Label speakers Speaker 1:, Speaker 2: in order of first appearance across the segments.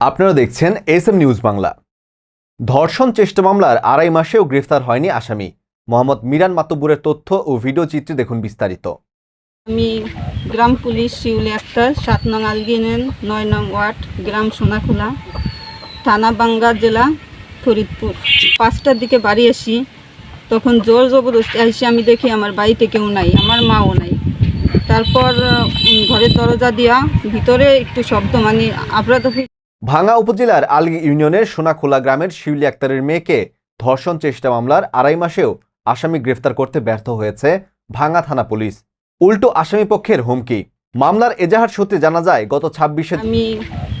Speaker 1: আপনারা দেখছেন S M news Bangla. ধর্ষণ চেষ্টা মামলার আড়াই মাসেও গ্রেফতার হয়নি আসামি। মোহাম্মদ মিরান মাতব্বরের তথ্য ও ভিডিও চিত্রে দেখুন বিস্তারিত।
Speaker 2: আমি গ্রাম পুলিশ শিউলি আক্তার, সাত নং আলগিনেন, নয় নং ওয়ার্ড, গ্রাম সোনাখোলা, থানা বাঙ্গা জেলা ফরিদপুর। পাঁচটার দিকে বাড়ি আসি, তখন জোর জবরদস্তি এসে আমি দেখি আমার বাড়িতে কেউ নাই, আমার মাও নাই। তারপর ঘরের দরজা দিয়া ভিতরে একটু শব্দ মানে আবরাদফি
Speaker 1: ভাঙ্গা উপজেলার আলগি ইউনিয়নের সোনাখোলা গ্রামের শিউলি আক্তারের মেয়েকে ধর্ষণ চেষ্টা মামলার আড়াই মাসেও আসামি গ্রেফতার করতে ব্যর্থ হয়েছে ভাঙ্গা থানা পুলিশ। উল্টো আসামি পক্ষের হুমকি। মামলার এজাহার সূত্রে জানা যায়, গত ছাব্বিশে
Speaker 2: আমি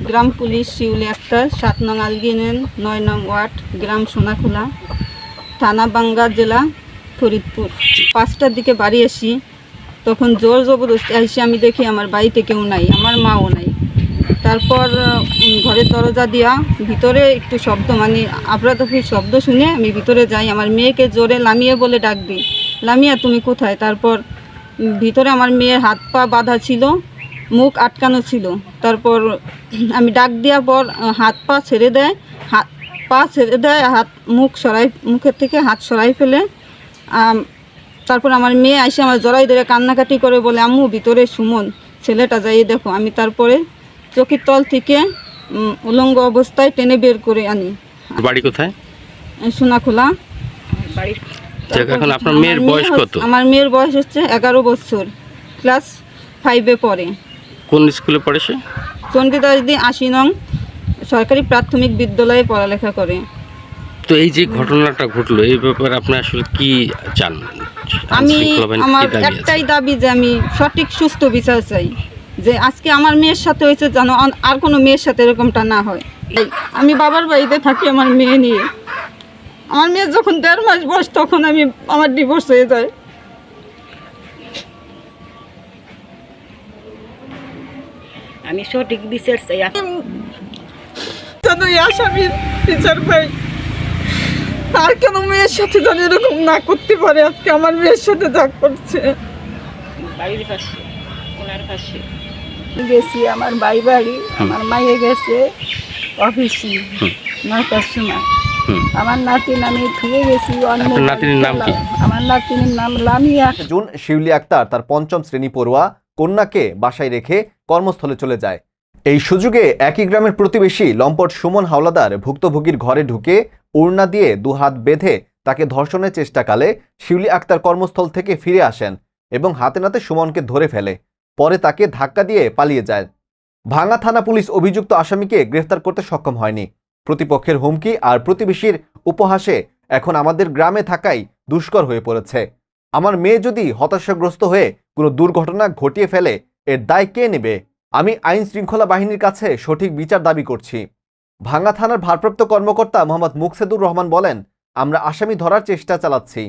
Speaker 2: গ্রাম পুলিশ শিউলি আক্তার, সাত নং আলগিনেন নয় নং ওয়ার্ড, গ্রাম সোনাখোলা, থানা বাঙ্গা জেলা, ফরিদপুর। পাঁচটার দিকে বাড়ি আসি, তখন জোর জবরদস্তি আসি, আমি দেখি আমার বাড়িতে কেউ নাই, আমার মাও নাই। তারপর ঘরের দরজা দিয়া ভিতরে একটু শব্দ মানে আবরাদফির শব্দ শুনে আমি ভিতরে যাই। আমার মেয়েকে জোরে লামিয়ে বলে ডাক দিই লামিয়া, তুমি কোথায়? তারপর ভিতরে আমার মেয়ের হাত পা বাঁধা ছিল, মুখ আটকানো ছিল। তারপর, আমি ডাক দেওয়ার পর হাত পা ছেড়ে দেয়, হাত পা ছেড়ে দেয়, হাত, মুখ সরাই, মুখের থেকে হাত সরাই ফেলে। তারপর আমার মেয়ে আসে আমার জড়াই ধরে কান্নাকাটি করে বলে, আম্মু, ভিতরে সুমন, ছেলেটা যাইয়ে দেখো। আমি তারপরে চকির তল থেকে উলঙ্গ অবস্থায় টেনে বের করে আনি।
Speaker 3: বাড়ি কোথায়? সোনাখোলা। এখন আপনার মেয়ের বয়স কত?
Speaker 2: আমার মেয়ের বয়স হচ্ছে এগারো বছর। ক্লাস ফাইভে পড়ে।
Speaker 3: কোন স্কুলে পড়ে সে?
Speaker 2: চণ্ডীদাস দি আশি নং সরকারি প্রাথমিক বিদ্যালয়ে পড়ালেখা করে।
Speaker 3: তো এই যে ঘটনাটা ঘটলো এই ব্যাপারে আপনি আসলে কি চান
Speaker 2: আমি আমার? একটাই দাবি যে আমি সঠিক সুস্থ বিচার চাই। যে আজকে আমার মেয়ের সাথে হয়েছে যেন আর কোনো মেয়ের সাথে এরকমটা না হয়। আমি বাবার বাড়িতে থাকি আমার মেয়ে নিয়ে। আমার মেয়ের যখন দেড় মাস বয়স তখন আমি আমার ডিভোর্স হয়ে যায়।
Speaker 4: আমি সঠিক বিচার চাই।
Speaker 2: যেন আসামির বিচার পাই। আর কেন মেয়ের সাথে যেন এরকম না করতে পারে? আজকে আমার মেয়ের সাথে যা করছে।
Speaker 4: বাড়ির পাশে ওনার পাশে গেছি আমার বাই বাড়ি আমার মাইয়ে গেছে অফিসে নয়টার সময় আমার নাতিন আমি ফিরে গেছি
Speaker 3: নাতিনের নাম কি?
Speaker 4: আমার নাতিনের নাম লামিয়া।
Speaker 1: জুন শিউলি আক্তার তার পঞ্চম শ্রেণি পড়ুয়া কন্যাকে বাসায় রেখে কর্মস্থলে চলে যায়। এই সুযোগে একই গ্রামের প্রতিবেশী লম্পট সুমন হাওলাদার ভুক্তভোগীর ঘরে ঢুকে ওড়না দিয়ে দুহাত বেঁধে তাকে ধর্ষণের চেষ্টাকালে শিউলি আক্তার কর্মস্থল থেকে ফিরে আসেন এবং হাতে নাতে সুমনকে ধরে ফেলে। পরে তাকে ধাক্কা দিয়ে পালিয়ে যায়। ভাঙ্গা থানা পুলিশ অভিযুক্ত আসামিকে গ্রেফতার করতে সক্ষম হয়নি। প্রতিপক্ষের হুমকি আর প্রতিবেশীর উপহাসে এখন আমাদের গ্রামে থাকাই দুষ্কর হয়ে পড়েছে। আমার মেয়ে যদি হতাশাগ্রস্ত হয়ে কোনো দুর্ঘটনা ঘটিয়ে ফেলে, এর দায় কে নেবে? আমি আইন শৃঙ্খলা বাহিনীর কাছে সঠিক বিচার দাবি করছি। ভাঙ্গা থানার ভারপ্রাপ্ত কর্মকর্তা মোহাম্মদ মুকসেদুর রহমান বলেন, আমরা আসামি ধরার চেষ্টা চালাচ্ছি।